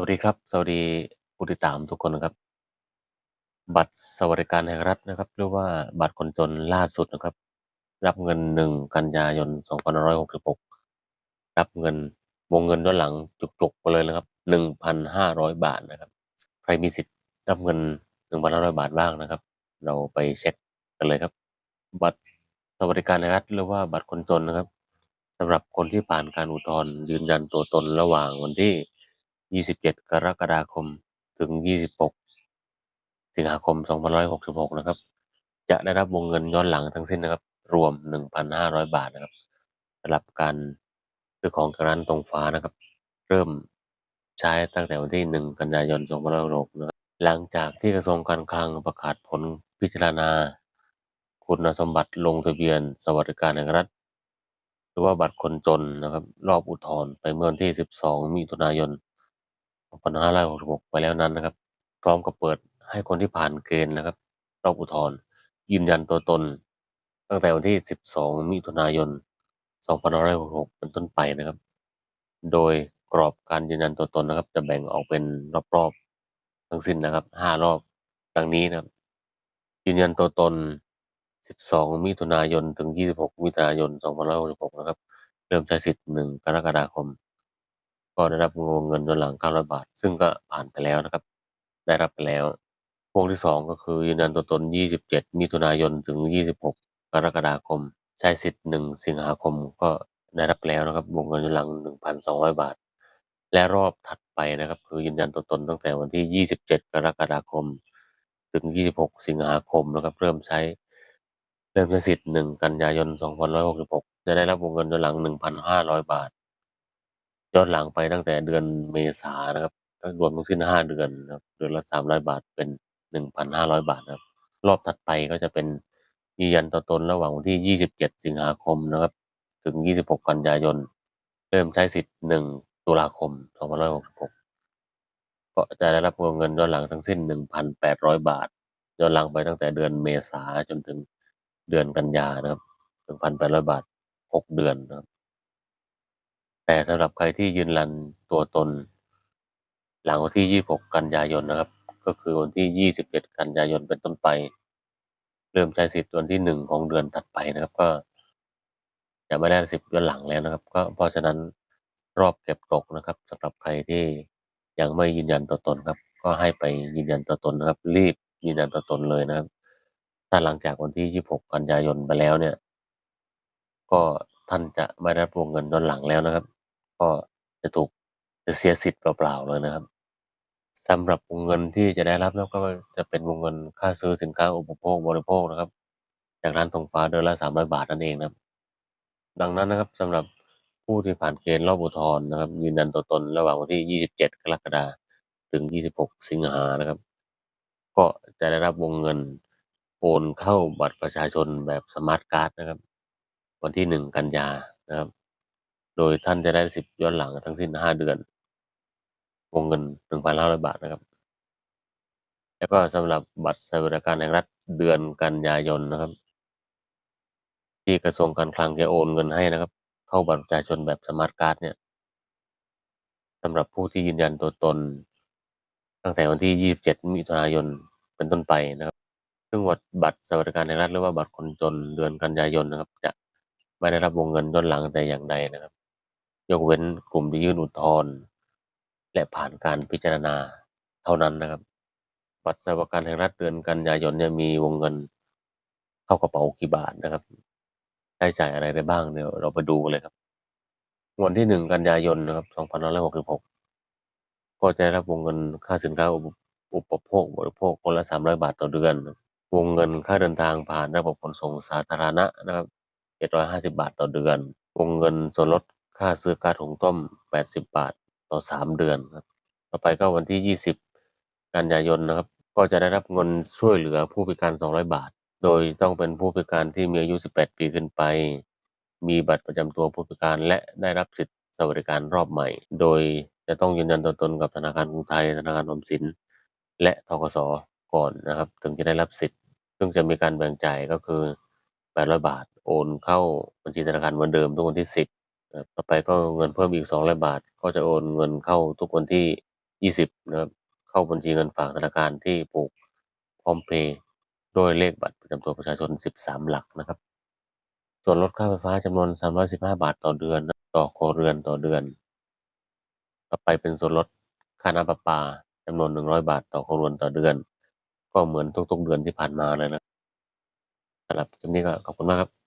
วัสดีครับ สวัสดีผู้ติดตามทุกคนนะครับ บัตรสวัสดิการแห่งรัฐนะครับ หรือว่าบัตรคนจนล่าสุดนะครับ รับเงินหนึ่งกันยายน2566รับเงินวงเงินย้อนหลังจุกๆไปเลยนะครับ1,500บาทนะครับ ใครมีสิทธิ์รับเงิน1,500บาทบ้างนะครับ เราไปเช็คกันเลยครับ บัตรสวัสดิการแห่งรัฐหรือว่าบัตรคนจนนะครับสำหรับคนที่ผ่านการอุทธรณ์ยืนยันตัวตนระหว่างวันที่ 27 กรกฎาคม ถึง 26 สิงหาคม 2566 นะครับ จะได้รับวงเงินย้อนหลังทั้งสิ้นนะครับ รวม 1,500 บาทนะครับสำหรับการซื้อของจากร้านตรงฟ้านะครับ เริ่มใช้ตั้งแต่วันที่ 1 กันยายน 2566 นะครับ หลังจากที่กระทรวงการคลังประกาศผลพิจารณา คุณสมบัติลงทะเบียน สวัสดิการแห่งรัฐหรือว่าบัตรคนจนนะครับ รอบอุทธรณ์ไปเมื่อวันที่ 12 มิถุนายน 2566 ไปแล้วนั้นนะครับ พร้อมกับเปิดให้คนที่ผ่านเกณฑ์นะครับ รอบอุทธรณ์ยืนยันตัวตน ตั้งแต่วันที่ 12 มิถุนายน 2566 เป็นต้นไปนะครับ โดยกรอบการยืนยันตัวตนนะครับ จะแบ่งออกเป็นรอบๆทั้งสิ้นนะครับ 5 รอบดังนี้นะครับ ยืนยันตัวตน 12 มิถุนายน ถึง 26 มิถุนายน 2566 นะครับ เริ่มใช้สิทธิ์ 1 กรกฎาคม ก็ได้รับวงเงินย้อนหลัง 900 บาท ซึ่งก็ผ่านไปแล้วนะครับ ได้รับไปแล้ววงที่ 2 ก็คือยืนยันตัวตน 27 มิถุนายนถึง 26 กรกฎาคม ใช้สิทธิ์ 1 สิงหาคมก็ได้รับแล้วนะครับวงเงินย้อนหลัง 1,200 บาท และรอบถัดไปนะครับ คือยืนยันตัวตนตั้งแต่วันที่ 27 กรกฎาคม ถึง 26 สิงหาคมนะครับ เริ่มใช้เริ่มใช้สิทธิ์ 1 กันยายน 2566 จะได้รับวงเงินย้อนหลัง 1,500 บาท ย้อนหลังไปตั้งแต่เดือนเมษานะครับรวมทั้งสิ้น 5 เดือนนะครับ เดือนละ 300 บาทเป็น 1,500 บาทนะครับ รอบถัดไปก็จะเป็นยืนยันตัวตนระหว่างวันที่ 27 สิงหาคมนะครับ ถึง 26 กันยายน เริ่มใช้สิทธิ์ 1 ตุลาคม 2566 ก็จะได้รับวงเงินย้อนหลังทั้งสิ้น 1,800 บาท ย้อนหลังไปตั้งแต่เดือนเมษาจนถึงเดือนกันยานะครับ 1,800 บาท 6 เดือนนะครับ แต่สำหรับใครที่ยืนยันตัวตน หลังวันที่ 26 กันยายนนะครับ ก็คือวันที่ 27 กันยายนเป็นต้นไป เริ่มใช้สิทธิ์วันที่ 1 ของเดือนถัดไปนะครับ ก็จะไม่ได้สิทธิ์ย้อนหลังแล้วนะครับ ก็เพราะฉะนั้นรอบเก็บตกนะครับสำหรับใครที่ยังไม่ยืนยันตัวตนครับ ก็ให้ไปยืนยันตัวตนนะครับ รีบยืนยันตัวตนเลยนะครับ ถ้าหลังจากวันที่ 26 กันยายนไปแล้วเนี่ย ก็ท่านจะไม่ได้รับวงเงินย้อนหลังแล้วนะครับ ก็จะถูกจะเสียสิทธิ์เปล่าๆเลยนะครับสำหรับวงเงินที่จะได้รับแล้วก็จะเป็นวงเงินค่าซื้อสินค้าอุปโภคบริโภคนะครับ จากร้านธงฟ้าเดือนละ300บาทนั่นเองนะครับ ดังนั้นนะครับสำหรับผู้ที่ผ่านเกณฑ์รอบอุทธรณ์นะครับยืนยันตัวตนระหว่างวันที่ 27 กรกฎาคมถึง 26 สิงหานะครับ ก็จะได้รับวงเงินโอนเข้าบัตรประชาชนแบบสมาร์ทการ์ดนะครับ วันที่ 1 กันยานะครับ โดยท่านจะได้สิทธิ์ย้อนหลังทั้งสิ้น5เดือน วงเงิน1,500บาทนะครับ แล้วก็สำหรับบัตรสวัสดิการแห่งรัฐเดือนกันยายนนะครับ ที่กระทรวงการคลังจะโอนเงินให้นะครับ เข้าบัตรประชาชนแบบสมาร์ทการ์ดเนี่ยสำหรับผู้ที่ยืนยันตัวตน ตั้งแต่วันที่ 27 มิถุนายนเป็นต้นไปนะครับ ซึ่งบัตรสวัสดิการแห่งรัฐหรือว่าบัตรคนจนเดือนกันยายนนะครับ จะไม่ได้รับวงเงินย้อนหลังแต่อย่างใดนะครับ ยกเว้นกลุ่มที่ยื่นอุทธรณ์และผ่านการพิจารณาเท่านั้นนะครับ บัตรสวัสดิการแห่งรัฐเดือนกันยายนเนี่ยมีวงเงินเข้ากระเป๋ากี่บาทนะครับใช้จ่ายอะไรได้บ้างเดี๋ยวเราไปดูเลยครับ วันที่หนึ่งกันยายนนะครับ2566ก็จะได้รับวงเงินค่าสินค้าอุปโภคบริโภคคนละ300บาทต่อเดือน วงเงินค่าเดินทางผ่านระบบขนส่งสาธารณะนะครับ750บาทต่อเดือน วงเงินส่วนลด ค่าซื้อกาซหุงต้ม 80 บาทต่อ 3 เดือนครับ ต่อไปก็วันที่ 20 กันยายนนะครับ ก็จะได้รับเงินช่วยเหลือผู้พิการ 200 บาท โดยต้องเป็นผู้พิการที่มีอายุ 18 ปีขึ้นไป มีบัตรประจำตัวผู้พิการและได้รับสิทธิสวัสดิการรอบใหม่ โดยจะต้องยืนยันตัวตนกับธนาคารกรุงไทย ธนาคารออมสิน และธกสก่อนนะครับ ถึงจะได้รับสิทธิ์ ซึ่งจะมีการแบ่งจ่ายก็คือ 800 บาท โอนเข้าบัญชีธนาคารเหมือนเดิมทุกวันที่ 10 ต่อไปก็เงินเพิ่มอีก200บาท ก็จะโอนเงินเข้าทุกวันที่ยี่สิบนะครับเข้าบัญชีเงินฝากธนาคารที่ผูกพร้อมเพย์โดยเลขบัตรประจำตัวประชาชนสิบสามหลักนะครับ ส่วนลดค่าไฟฟ้าจำนวนสามร้อยสิบห้าบาทต่อเดือนต่อครัวเรือนต่อเดือน ต่อไปเป็นส่วนลดค่าน้ำประปาจำนวนหนึ่งร้อยบาทต่อครัวเรือนต่อเดือน ก็เหมือนทุกๆเดือนที่ผ่านมาเลยนะสำหรับคลิปนี้ก็ขอบคุณมากครับ